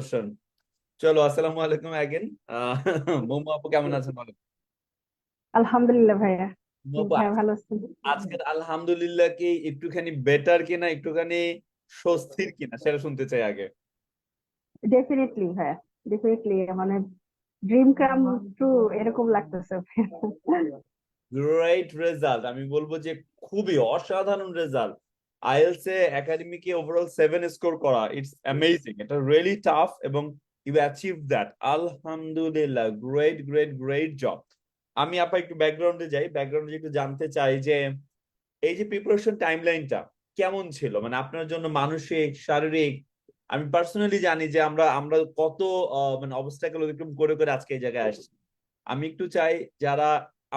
Question চলো আসসালামু আলাইকুম অ্যাগেন মোমো আপু কেমন আছেন বলো আলহামদুলিল্লাহ ভাইয়া। ভালো আজকের আলহামদুলিল্লাহ কি একটুখানি বেটার কিনা একটুখানি স্বস্তির কিনা সেটা শুনতে চাই আগে। ডেফিনেটলি ভাইয়া ডেফিনেটলি মানে ড্রিম কাম ট্রু এরকম লাগতেছে গ্রেট রেজাল্ট আমি বলব যে খুবই অসাধারণ রেজাল্ট আইএলস এ একাডেমিকে ওভারঅল সেভেন স্কোর করা ইটস অ্যামেজিং এটা রিয়েলি টাফ এবং ইউ অ্যাচিভ দ্যাট আলহামদুলিল্লাহ গ্রেট গ্রেট গ্রেট জব আমি আপা একটু ব্যাকগ্রাউন্ডে যাই ব্যাকগ্রাউন্ডে একটু জানতে চাই যে, এই যে প্রিপারেশন টাইমলাইনটা কেমন ছিল? মানে আপনার জন্য মানসিক, শারীরিক? আমি পার্সোনালি জানি যে আমরা আমরা কত মানে অবস্টাকেল অতিক্রম করে করে আজকে এই জায়গায় আসছি। আমি একটু চাই যারা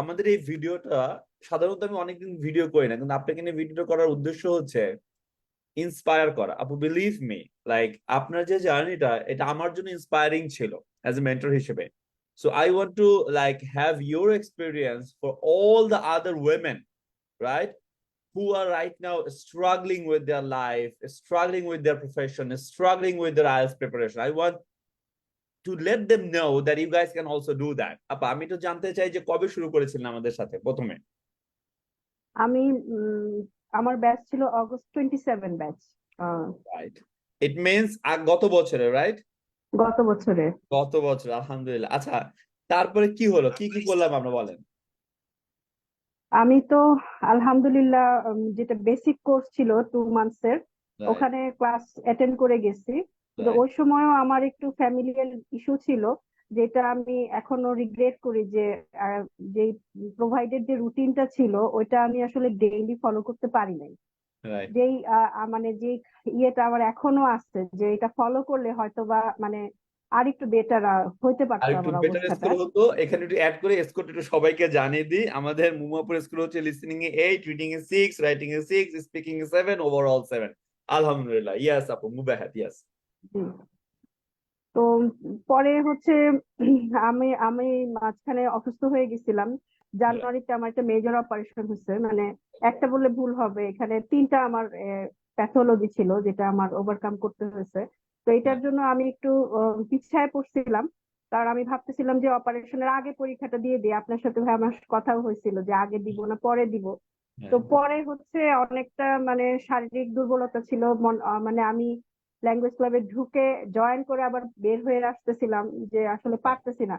আমাদের এই ভিডিওটা সাধারণত আমি অনেকদিন ভিডিও করি না কিন্তু আপনাকে নিয়ে ভিডিওটা করার উদ্দেশ্য হচ্ছে ইন্সপায়ার করা আপু বিলিভ মি লাইক আপনার যে জার্নিটা এটা আমার জন্য ইন্সপায়ারিং ছিল অ্যাজ এ মেন্টর হিসেবে so I want to like have your experience for all the other women right who are right now struggling with their life, struggling with their profession, struggling with their IELTS preparation. I want to let them know that you guys can also do that. আপা আমি তো জানতে চাই যে কবে শুরু করেছিলেন আমাদের সাথে প্রথমে আমি আমার ব্যাচ ছিল August twenty seven batch right it means গত বছরে রাইট গত বছরে। গত বছর আলহামদুলিল্লাহ। আচ্ছা তারপরে কি হলো? কি কি করলাম আমরা বলেন? আমি তো আলহামদুলিল্লাহ যেটা বেসিক কোর্স ছিল টু মান্থস এর ওখানে ক্লাস অ্যাটেন্ড করে গেছি. ওই সময়ও আমার একটু ফ্যামিলিয়াল ইস্যু ছিল। যেটা আমি এখনও রিগ্রেট করি যে আহ, যে প্রোভাইডেড যে রুটিনটা ছিল ওইটা আমি আসলে ডেইলি ফলো করতে পারি নাই. যেই মানে যে ইয়েটা আমার এখনও আছে যে এটা ফলো করলে হয়তো বা মানে আর একটু বেটার হইতে আর পারতো একটু আমার বেটার স্কোর হতো। এখানে একটু অ্যাড করে স্কোর একটু সবাইকে জানিয়ে দিই। আমাদের মুমাপুর স্কোর হচ্ছে লিসনিং এ এইট রিডিং এ সিক্স রাইটিং এ সিক্স স্পিকিং এ সেভেন ওভারঅল সেভেন আলহামদুলিল্লাহ। ইয়াস আপু অ্যাহেড ইয়াস। তো পরে হচ্ছে আমি আমি মাঝখানে অসুস্থ হয়ে গেছিলাম। জানুয়ারিতে আমার একটা মেজর অপারেশন হচ্ছে মানে একটা বললে ভুল হবে। এখানে তিনটা আমার প্যাথোলজি ছিল যেটা আমার ওভারকাম করতে হয়েছে। তো এটার জন্য আমি একটু পিছায় পড়ছিলাম। কারণ আমি ভাবতেছিলাম যে অপারেশনের আগে পরীক্ষাটা দিয়ে দিই। আপনার সাথে ভাই আমার কথাও হয়েছিল যে আগে দিব না পরে দিব। তো পরে হচ্ছে অনেকটা মানে শারীরিক দুর্বলতা ছিল। মানে আমি ল্যাঙ্গুয়েজ ক্লাবে ঢুকে জয়েন করে আবার বের হয়ে আসতেছিলাম যে আসলে পারতেছি না।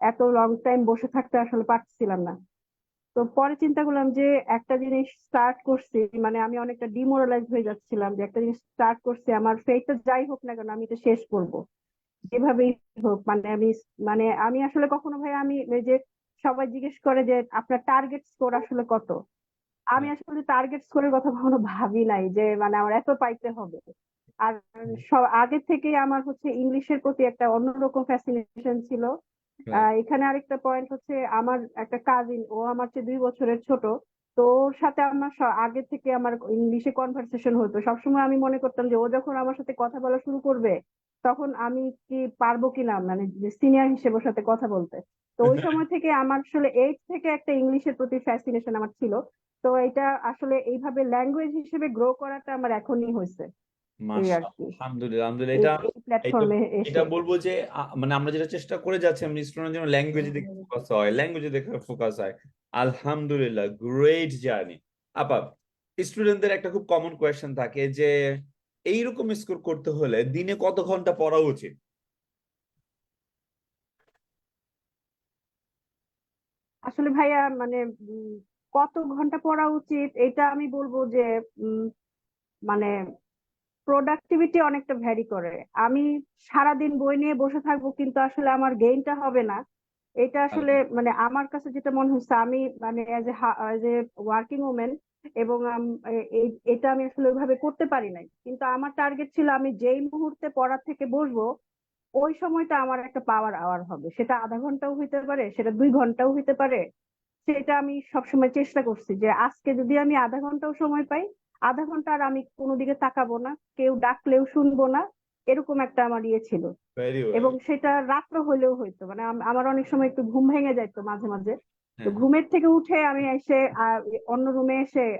এত লং টাইম বসে থাকতে আসলে পারতেছিলাম না। তো পরে চিন্তা করলাম যে একটা জিনিস স্টার্ট করছি মানে আমি অনেকটা ডিমোরালাইজ হয়ে যাচ্ছিলাম যে একটা জিনিস স্টার্ট করছি আমার ফেটটা যাই হোক না কেন আমি এটা শেষ করব। যেভাবেই হোক মানে আমি মানে আমি আসলে কখনো ভাই আমি এই যে সবাই জিজ্ঞেস করে যে আপনার টার্গেট স্কোর আসলে কত? আমি আসলে টার্গেট স্কোরের কথা কখনো ভাবি নাই যে মানে আমার এত পাইতে হবে। আর সব আগে থেকে আমার হচ্ছে ইংলিশের প্রতি একটা অন্যরকম ফ্যাসিনেশন ছিল। আহ, এখানে আরেকটা পয়েন্ট হচ্ছে আমার একটা কাজিন ও আমার চেয়ে দুই বছরের ছোট। তো ওর সাথে আমার আগে থেকে আমার ইংলিশে কনভারসেশন হতো। সবসময় আমি মনে করতাম যে ও যখন আমার সাথে কথা বলা শুরু করবে তখন আমি কি পারব কিনা মানে সিনিয়র হিসেবে ওর সাথে কথা বলতে। তো ওই সময় থেকে আমার আসলে এইট থেকে একটা ইংলিশের প্রতি ফ্যাসিনেশন আমার ছিল। তো এটা আসলে এইভাবে ল্যাঙ্গুয়েজ হিসেবে গ্রো করাটা আমার এখনই হয়েছে। আলহামদুলিল্লাহ আলহামদুলিল্লাহ এটা এটা বলব যে মানে আমরা যেটা চেষ্টা করে যাচ্ছি আমরা স্টুডেন্ট যেন ল্যাঙ্গুয়েজে দেখে ফোকাস হয় ল্যাঙ্গুয়েজে দেখে ফোকাস হয়। আলহামদুলিল্লাহ গ্রেট জার্নি আপা স্টুডেন্টদের একটা খুব কমন কোয়েশ্চেন থাকে যে এইরকম স্কোর করতে হলে দিনে কত ঘণ্টা পড়া উচিত? আসলে ভাইয়া মানে কত ঘণ্টা পড়া উচিত? এটা আমি বলব যে মানে প্রোডাক্টিভিটি অনেকটা ভ্যারি করে। আমি সারাদিন বই নিয়ে বসে থাকব কিন্তু আসলে আমার গেইনটা হবে না। এটা আসলে মানে আমার কাছে যেটা মনে হচ্ছে আমি মানে অ্যাজ এ ওয়ার্কিং ওমেন এবং এটা আমি আসলে ওইভাবে করতে পারি নাই। কিন্তু আমার টার্গেট ছিল আমি যেই মুহূর্তে পড়ার থেকে বসবো ওই সময়টা আমার একটা পাওয়ার আওয়ার হবে। সেটা আধা ঘন্টাও হইতে পারে সেটা দুই ঘন্টাও হইতে পারে। সেটা আমি সবসময় চেষ্টা করছি যে আজকে যদি আমি আধা ঘন্টাও সময় পাই আধা ঘণ্টা আর আমি কোনো দিকে তাকাবো না কেউ ডাকলেও শুনব না এরকম একটা আমার ইয়ে ছিল। এবং সেটা রাত্র হলেও হইতো মানে আমার অনেক সময় একটু ঘুম ভেঙে যাইতো মাঝে মাঝে। তো। ঘুমের থেকে উঠে আমি এসে অন্য রুমে এসে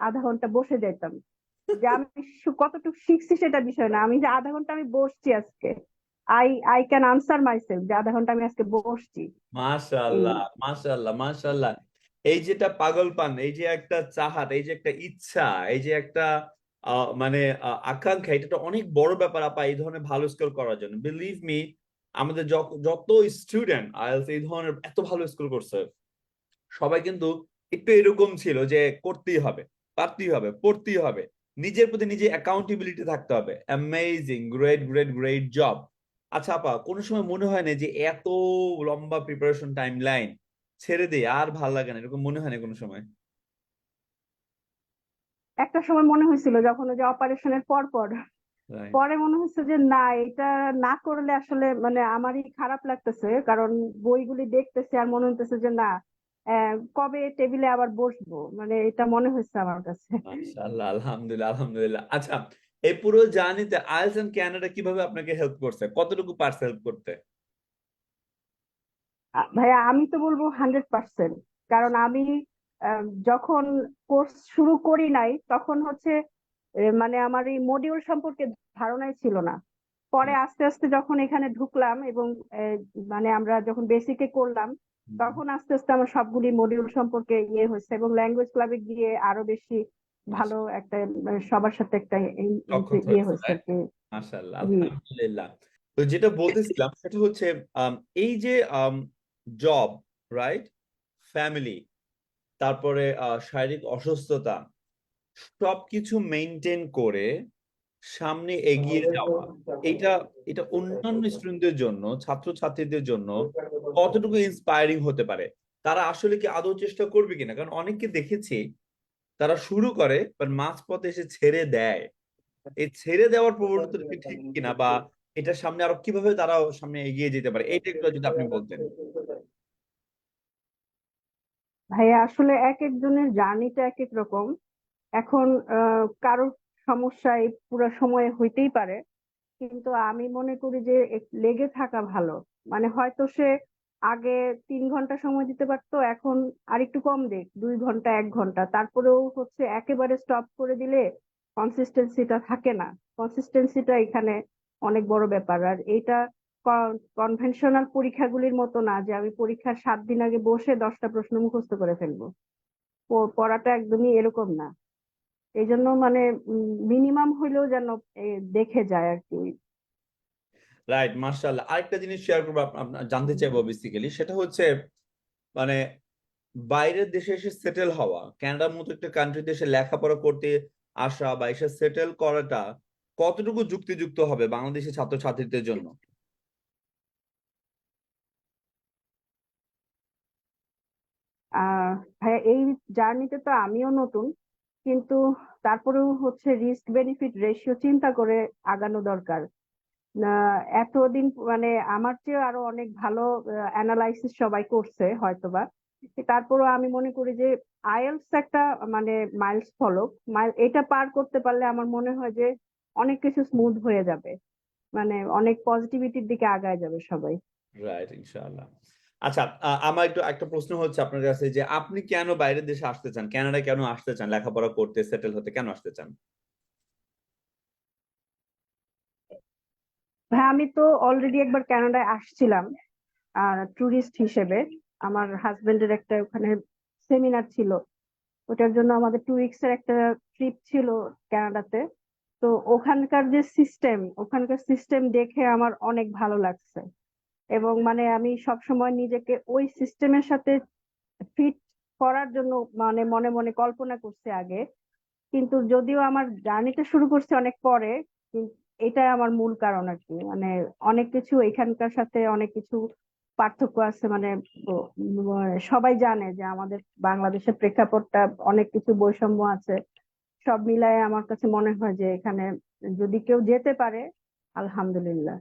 আধা ঘণ্টা বসে যাইতাম। যে আমি কতটুকু শিখছি সেটা বিষয় না আমি যে আধা ঘণ্টা আমি বসছি আজকে I I can answer myself যে আধা ঘণ্টা আমি আজকে বসছি। মাশাআল্লাহ মাশাআল্লাহ মাশাআল্লাহ। এই যেটা পাগলপান এই যে একটা চাহাত, এই যে একটা ইচ্ছা, এই যে একটা মানে আকাঙ্ক্ষা, এটা অনেক বড় ব্যাপার আপা, এই ধরনের ভালো স্কোর করার জন্য। বিলিভ মি আমাদের যত স্টুডেন্ট আইএলস এই ধরনের এত ভালো স্কোর করছে, সবাই কিন্তু একটু এরকম ছিল যে করতেই হবে, পারতেই হবে, পড়তেই হবে। নিজের প্রতি নিজে অ্যাকাউন্টেবিলিটি থাকতে হবে। Amazing great great great job আচ্ছা আপা, কোনো সময় মনে হয় না যে এত লম্বা প্রিপারেশন টাইম লাইন ছেড়ে দিয়ে আর ভালো লাগে না এরকম মনে হয় না কোনো সময়। একটা সময় মনে হয়েছিল যখন ওই যে অপারেশনের পর পর। পরে মনে হচ্ছে যে না এটা না করলে আসলে মানে আমারই খারাপ লাগতেছে কারণ বইগুলি দেখতেছে আর মনে হইতেছে যে না কবে টেবিলে আবার বসবো? মানে এটা মনে হচ্ছে আমার কাছে। মাশাআল্লাহ আলহামদুলিল্লাহ আলহামদুলিল্লাহ। আচ্ছা এই পুরো জার্নিতে আইএলস এন্ড কানাডা কীভাবে আপনাকে হেল্প করছে? কতটুকু পারছে হেল্প করতে? ভাইয়া আমি তো বলব হান্ড্রেড পার্সেন্ট। কারণ আমি যখন কোর্স শুরু করি নাই তখন হচ্ছে মানে আমার এই মডিউল সম্পর্কে ধারণাই ছিল না। পরে আস্তে আস্তে যখন এখানে ঢুকলাম এবং মানে আমরা যখন বেসিকে করলাম তখন আস্তে আস্তে আমার সবগুলি মডিউল সম্পর্কে ইয়ে হয়েছে এবং ল্যাঙ্গুয়েজ ক্লাবে গিয়ে আরও বেশি ভালো একটা মানে সবার সাথে একটা ইয়ে হয়েছে, মাশাআল্লাহ আলহামদুলিল্লাহ। তো যেটা বলতেছিলাম সেটা হচ্ছে এই যে জব রাইট ফ্যামিলি তারপরে শারীরিক অসুস্থতা। সবকিছু মেনটেন করে সামনে এগিয়ে যাওয়া। এটা এটা অন্যান্য স্টুডেন্টদের জন্য ছাত্রছাত্রীদের জন্য কতটুকু ইন্সপায়ারিং হতে পারে? তারা আসলে কি আদৌ চেষ্টা করবে কিনা? কারণ অনেককে দেখেছি তারা শুরু করে বাট মাঝপথে এসে ছেড়ে দেয়। এই ছেড়ে দেওয়ার প্রবণতা কি ঠিক কিনা? বা এটার সামনে আরও কীভাবে তারা সামনে এগিয়ে যেতে পারে? এইটা একটু যদি আপনি বলতেন। ভাইয়া, আসলে এক একজনের জার্নিটা এক এক রকম। এখন কারোর সমস্যায় পুরো সময়ে হইতেই পারে, কিন্তু আমি মনে করি যে লেগে থাকা ভালো। মানে হয়তো সে আগে তিন ঘণ্টা সময় দিতে পারতো, এখন আর একটু কম দেখ দুই ঘণ্টা, এক ঘণ্টা। তারপরেও হচ্ছে একেবারে স্টপ করে দিলে কনসিস্টেন্সিটা থাকে না। কনসিস্টেন্সিটা এখানে অনেক বড় ব্যাপার। আর এইটা কনভেনশনাল পরীক্ষাগুলির মতো না যে আমি পরীক্ষার সাত দিন আগে বসে দশটা প্রশ্ন মুখস্থ করে ফেলব। পড়াটা একদমই এরকম না। এই জন্য মানে মিনিমাম হইলেও যেন দেখে যায় আর কি। রাইট মার্শাল্লাহ আরেকটা জিনিস শেয়ার করব জানতে চাইব বেসিক্যালি সেটা হচ্ছে মানে বাইরের দেশে এসে সেটেল হওয়া কানাডার মতো একটা কান্ট্রিতে এসে লেখাপড়া করতে আসা বা এসে সেটেল করাটা কতটুকু যুক্তিযুক্ত হবে বাংলাদেশের ছাত্রছাত্রীদের জন্য? ভাইয়া এই জার্নিতে তো আমিও নতুন, কিন্তু তারপরেও হচ্ছে রিস্ক বেনিফিট রেশিও চিন্তা করে আগানো দরকার। এতদিন মানে আমার চেয়ে আরও অনেক ভালো অ্যানালাইসিস সবাই করছে হয়তোবা। তারপরেও আমি মনে করি যে আইএলটিএস একটা মানে মাইলস ফলক এটা পার করতে পারলে আমার মনে হয় যে অনেক কিছু স্মুথ হয়ে যাবে। মানে অনেক পজিটিভিটির দিকে আগায় যাবে সবাই। রাইট ইনশাআল্লাহ। আচ্ছা আমার একটু, একটা প্রশ্ন হচ্ছে আপনার কাছে যে আপনি কেন বাইরের দেশে আসতে চান? কানাডায় কেন আসতে চান? লেখাপড়া করতে সেটেল হতে কেন আসতে চান? হ্যাঁ আমি তো অলরেডি একবার কানাডায় আসছিলাম ট্যুরিস্ট হিসেবে। আমার হাজবেন্ডের একটা ওখানে সেমিনার ছিল। ওটার জন্য আমাদের টু উইকস এর একটা ট্রিপ ছিল কানাডাতে। তো ওখানকার যে সিস্টেম ওখানকার সিস্টেম দেখে আমার অনেক ভালো লাগছে। এবং মানে আমি সব সময় নিজেকে ওই সিস্টেমের সাথে ফিট করার জন্য মানে মনে মনে কল্পনা করছে আগে। কিন্তু যদিও আমার জার্নিটা শুরু করছে অনেক পরে এটাই আমার মূল কারণ আর কি। মানে অনেক কিছু এখানকার সাথে অনেক কিছু পার্থক্য আছে মানে ব- সবাই জানে যে আমাদের বাংলাদেশের প্রেক্ষাপটটা অনেক কিছু বৈষম্য আছে। সব মিলায়ে আমার কাছে মনে হয় যে এখানে যদি কেউ যেতে পারে, আলহামদুলিল্লাহ।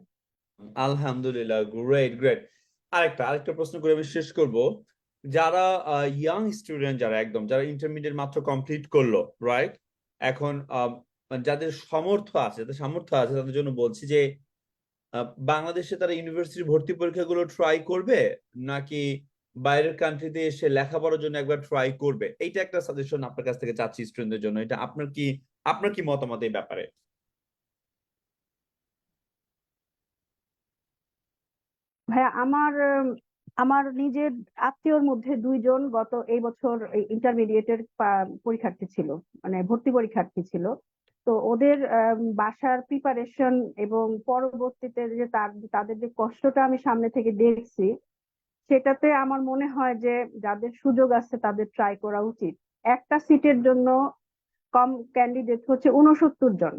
আলহামদুলিল্লাহ গ্রেট গ্রেট আরেকটা আরেকটা প্রশ্ন করে আমি শেষ করব। যারা ইয়াং স্টুডেন্ট যারা একদম, যারা ইন্টারমিডিয়েট মাত্র কমপ্লিট করল রাইট এখন যাদের সামর্থ্য আছে, যাদের সামর্থ্য আছে, তাদের জন্য বলছি যে বাংলাদেশে তারা ইউনিভার্সিটি ভর্তি পরীক্ষাগুলো ট্রাই করবে? নাকি বাইরের কান্ট্রিতে এসে লেখাপড়ার জন্য একবার ট্রাই করবে? এইটা একটা সাজেশন আপনার কাছ থেকে চাচ্ছি স্টুডেন্টদের জন্য। এটা আপনার কি আপনার কি মতামত এই ব্যাপারে? ভাইয়া, আমার আমার নিজের আত্মীয়র মধ্যে দুইজন গত এই বছর ইন্টারমিডিয়েটের পরীক্ষার্থী ছিল মানে ভর্তি পরীক্ষার্থী ছিল। তো ওদের বাসার প্রিপারেশন এবং পরবর্তীতে যে তার, তাদের যে কষ্টটা আমি সামনে থেকে দেখছি, সেটাতে আমার মনে হয় যে যাদের সুযোগ আছে তাদের ট্রাই করা উচিত। একটা সিটের জন্য কম ক্যান্ডিডেট হচ্ছে উনসত্তর জন।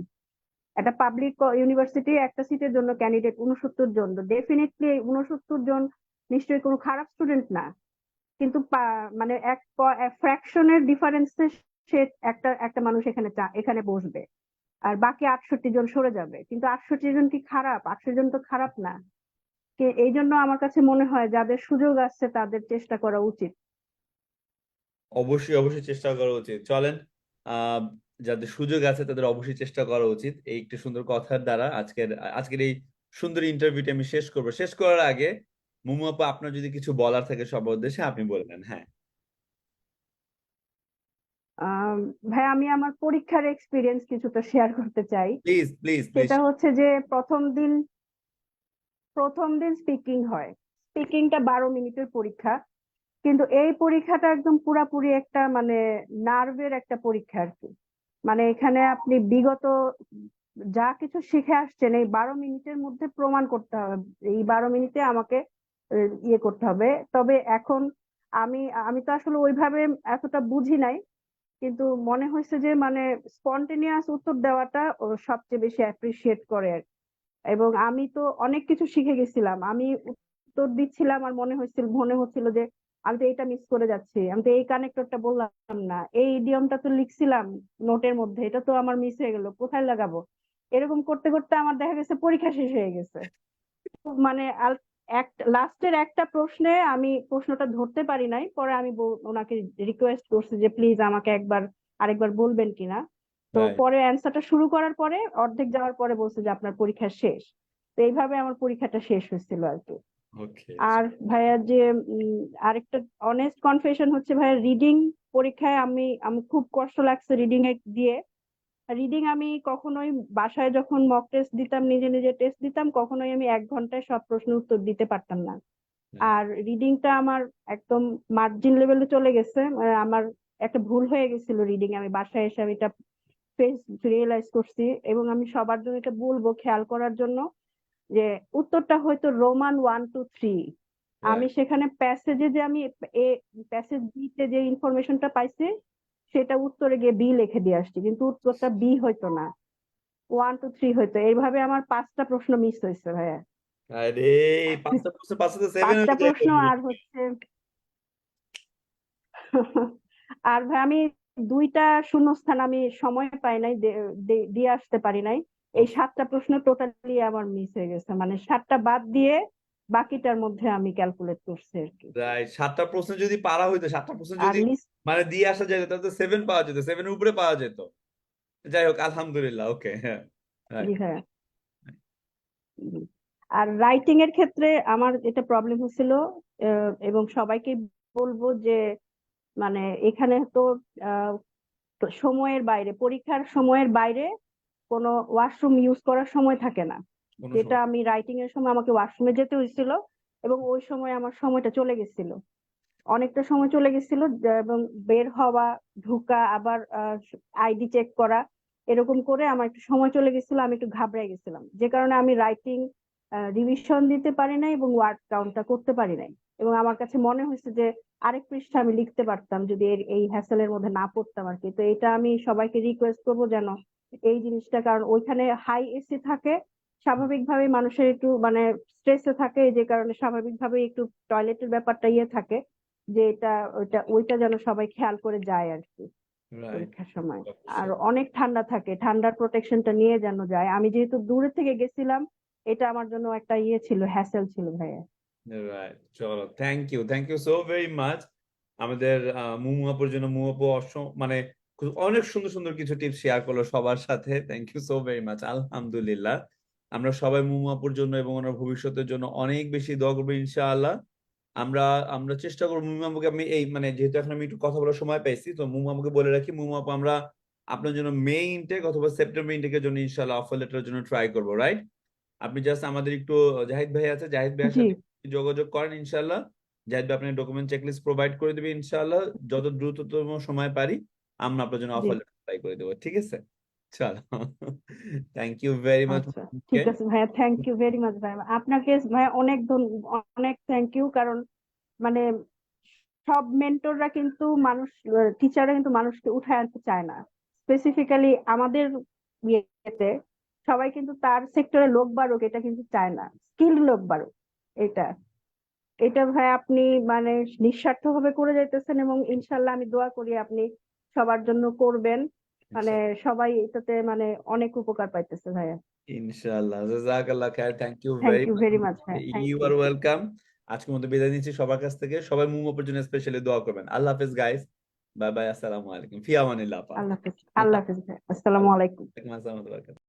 একটা পাবলিক ইউনিভার্সিটি একটা সিটের জন্য ক্যান্ডিডেট উনসত্তর জন। ডেফিনেটলি উনসত্তর জন নিশ্চয়ই কোনো খারাপ স্টুডেন্ট না। কিন্তু মানে এক ফ্র্যাকশনের ডিফারেন্সে সে একটা একটা মানুষ এখানে এখানে বসবে। আর বাকি আটষট্টি জন সরে যাবে। কিন্তু আটষট্টি জন কি খারাপ? আটষট্টি জন তো খারাপ না। এই জন্য আমার কাছে মনে হয় যাদের সুযোগ আছে তাদের চেষ্টা করা উচিত। অবশ্যই অবশ্যই চেষ্টা করা উচিত। চলেন, আহ যাদের সুযোগ আছে তাদের অবশ্যই চেষ্টা করা উচিত এই একটি সুন্দর কথার দ্বারা। আজকের আজকের এই সুন্দর ইন্টারভিউটি আমি শেষ করব। শেষ করার আগে মুমু আপা আপনার যদি কিছু বলার থাকে সব উদ্দেশ্যে আপনি বলবেন হ্যাঁ। ভাই আমি আমার পরীক্ষার এক্সপিরিয়েন্স কিছুটা শেয়ার করতে চাই। প্লিজ প্লিজ প্লিজ সেটা হচ্ছে যে প্রথম দিন প্রথম দিন স্পিকিং হয়। স্পিকিংটা বারো মিনিটের পরীক্ষা। কিন্তু এই পরীক্ষাটা একদম পুরাপুরি একটা মানে নার্ভের একটা পরীক্ষা আর কি। মানে এখানে আপনি বিগত যা কিছু শিখে আসছেন, এই বারো মিনিটের মধ্যে প্রমাণ করতে হবে। এই বারো মিনিটে আমাকে ইয়ে করতে হবে। তবে এখন আমি আমি তো আসলে ওইভাবে এতটা বুঝি নাই, কিন্তু মনে হয়েছে যে মানে স্পন্টেনিয়াস উত্তর দেওয়াটা সবচেয়ে বেশি অ্যাপ্রিসিয়েট করে। এবং আমি তো অনেক কিছু শিখে গেছিলাম। আমি উত্তর দিচ্ছিলাম আর মনে হচ্ছিল মনে হচ্ছিল যে আমি তো এটা মিস করে যাচ্ছি। আমি তো এই কানেক্টরটা বললাম না। এই ইডিয়মটা তো লিখছিলাম নোটের মধ্যে। এটা তো আমার মিস হয়ে গেল। কোথায় লাগাবো? এরকম করতে করতে আমার দেখা গেছে পরীক্ষা শেষ হয়ে গেছে। মানে লাস্টের একটা প্রশ্নে আমি প্রশ্নটা ধরতে পারি নাই। পরে আমি ওনাকে রিকোয়েস্ট করছি যে প্লিজ আমাকে একবার আরেকবার বলবেন কিনা। তো পরে অ্যান্সারটা শুরু করার পরে অর্ধেক যাওয়ার পরে বলছে যে আপনার পরীক্ষা শেষ। তো এইভাবে আমার পরীক্ষাটা শেষ হয়েছিল আর কি। আর ভাইয়া যে আরেকটা অনেস্ট কনফেশন হচ্ছে ভাইয়া রিডিং পরীক্ষায় আমি আমি খুব কষ্ট লাগছে রিডিং এ দিয়ে। রিডিং আমি কখনোই বাসায় যখন মক টেস্ট দিতাম নিজে নিজে টেস্ট দিতাম কখনোই আমি এক ঘন্টায় সব প্রশ্ন উত্তর দিতে পারতাম না। আর রিডিংটা আমার একদম মার্জিন লেভেলে চলে গেছে। আমার একটা ভুল হয়ে গেছিল রিডিং আমি বাসায় এসে আমি এটা ফেস রিয়েলাইজ করছি এবং আমি সবার জন্য এটা বলব খেয়াল করার জন্য। যে উত্তরটা হয়তো রোমান ওয়ান টু থ্রি আমি সেখানে প্যাসেজে যে আমি এ প্যাসেজ বিতে যে ইনফরমেশনটা পাইছি সেটা উত্তরে গিয়ে বি লিখে দিয়ে আসছি কিন্তু উত্তরটা বি হয়তো না। ওয়ান টু থ্রি হয়তো। এইভাবে আমার পাঁচটা প্রশ্ন মিস হয়েছে ভাইয়া। আরে পাঁচটা প্রশ্ন পাঁচটা সেভেন পাঁচটা প্রশ্ন আর হচ্ছে আর ভাই আমি দুইটা শূন্যস্থান আমি সময় পাই নাই দিয়ে আসতে পারি নাই। এই সাতটা প্রশ্ন টোটালি আমার মিস হয়ে গেছে। মানে সাতটা বাদ দিয়ে বাকিটার মধ্যে আমি ক্যালকুলেট করছি আর কি। রাইট সাতটা প্রশ্ন যদি পারা হইতো সাতটা প্রশ্ন যদি মানে দিয়ে আসা যেত তাহলে তো সেভেন পাওয়া যেত সেভেনের উপরে পাওয়া যেত। যাই হোক আলহামদুলিল্লাহ ওকে হ্যাঁ হ্যাঁ। আর রাইটিং এর ক্ষেত্রে আমার এটা প্রবলেম হচ্ছিল আহ, এবং সবাইকে বলব যে মানে এখানে তো সময়ের বাইরে পরীক্ষার সময়ের বাইরে কোনো ওয়াশরুম ইউজ করার সময় থাকে না। যেটা আমি রাইটিং এর সময় আমাকে ওয়াশরুমে যেতে হয়েছিল এবং ওই সময় আমার সময়টা চলে গেছিল। অনেকটা সময় চলে গেছিল এবং বের হওয়া ঢুকা আবার আইডি চেক করা এরকম করে আমার একটু সময় চলে গেছিল আমি একটু ঘাবড়ে গেছিলাম। যে কারণে আমি রাইটিং রিভিশন দিতে পারি নাই এবং ওয়ার্ড কাউন্টটা করতে পারি নাই। এবং আমার কাছে মনে হয়েছে যে আরেক পৃষ্ঠা আমি লিখতে পারতাম যদি এর এই হ্যাসেলের মধ্যে না পড়তাম আর কি তো এটা আমি সবাইকে রিকোয়েস্ট করব যেন এই জিনিসটা। কারণ ওইখানে হাই এসি থাকে স্বাভাবিকভাবে মানুষের একটু মানে স্ট্রেসে থাকে যে কারণে স্বাভাবিকভাবে একটু টয়লেটের ব্যাপারটা ইয়ে থাকে যে এটা ওইটা ওইটা যেন সবাই খেয়াল করে যায় আর কি পরীক্ষার সময়। আর অনেক ঠান্ডা থাকে ঠান্ডার প্রোটেকশনটা নিয়ে যেন যায়। আমি যেহেতু দূরে থেকে গেছিলাম এটা আমার জন্য একটা ইয়ে ছিল হ্যাসেল ছিল ভাইয়া। রাইট চলো thank you thank you so very much আমাদের মুমু আপুর জন্য মুমু আপু মানে অনেক সুন্দর সুন্দর কিছু টিপস শেয়ার করল সবার সাথে। Thank you so very much আলহামদুলিল্লাহ। আমরা সবাই মুমু আপুর জন্য এবং ওনার ভবিষ্যতের জন্য অনেক বেশি দোয়া করব ইনশাআল্লাহ। আমরা আমরা চেষ্টা করব মুমু আপুকে আমি এই মানে যেহেতু এখন আমি একটু কথা বলার সময় পাইছি তো মুমু আপুকে বলে রাখি মুমু আপু আমরা আপনার জন্য মে ইনটেক অথবা সেপ্টেম্বর ইনটেকের জন্য ইনশাআল্লাহ অফার লেটারের জন্য ট্রাই করব রাইট আপনি জাস্ট আমাদের একটু জাহিদ ভাই আছে জাহিদ ভাই সাথে যোগাযোগ করেন ইনশাল্লাহ জাহিদ ভাই আপনার ডকুমেন্ট চেকলিস্ট প্রোভাইড করে দেবে ইনশাআল্লাহ যত দ্রুততম সময় পারি। আমরা আপনার জন্য অফার লেটার অ্যাপ্লাই করে দেবো ঠিক আছে? চলো। থ্যাংক ইউ ভেরি মাচ ঠিক আছে ভাইয়া থ্যাংক ইউ ভেরি মাচ ভাইয়া। আপনাকে ভাইয়া অনেক অনেক থ্যাংক ইউ কারণ মানে সব মেন্টররা কিন্তু মানুষ টিচাররা কিন্তু মানুষকে উঠায় আনতে চায় না। স্পেসিফিক্যালি আমাদের ইয়েতে সবাই কিন্তু তার সেক্টরে লোক বাড়ুক এটা কিন্তু চায় না। স্কিল লোক বাড়ুক এটা। এটা ভাই আপনি মানে নিঃস্বার্থ ভাবে করে যাইতেছেন এবং ইনশাল্লাহ আমি দোয়া করি আপনি সবার জন্য করবেন। মানে সবাই এটাতে মানে অনেক উপকার পাইতেছে ভাইয়া। ইনশাল্লাহ জাজাকাল্লাহ খায়ের thank you very you very much you are welcome আজকের মতো বিদায় নিচ্ছি সবার কাছ থেকে। সবাই মুমোপের জন্য স্পেশালি দোয়া করবেন। আল্লাহ হাফেজ গাইস বাই বাই আসসালামু আলাইকুম। ফি আমানিল্লাহ আপা। আল্লাহ হাফেজ আল্লাহ হাফেজ আসসালামু আলাইকুম। আসসালাম রাহমাতুল্লাহ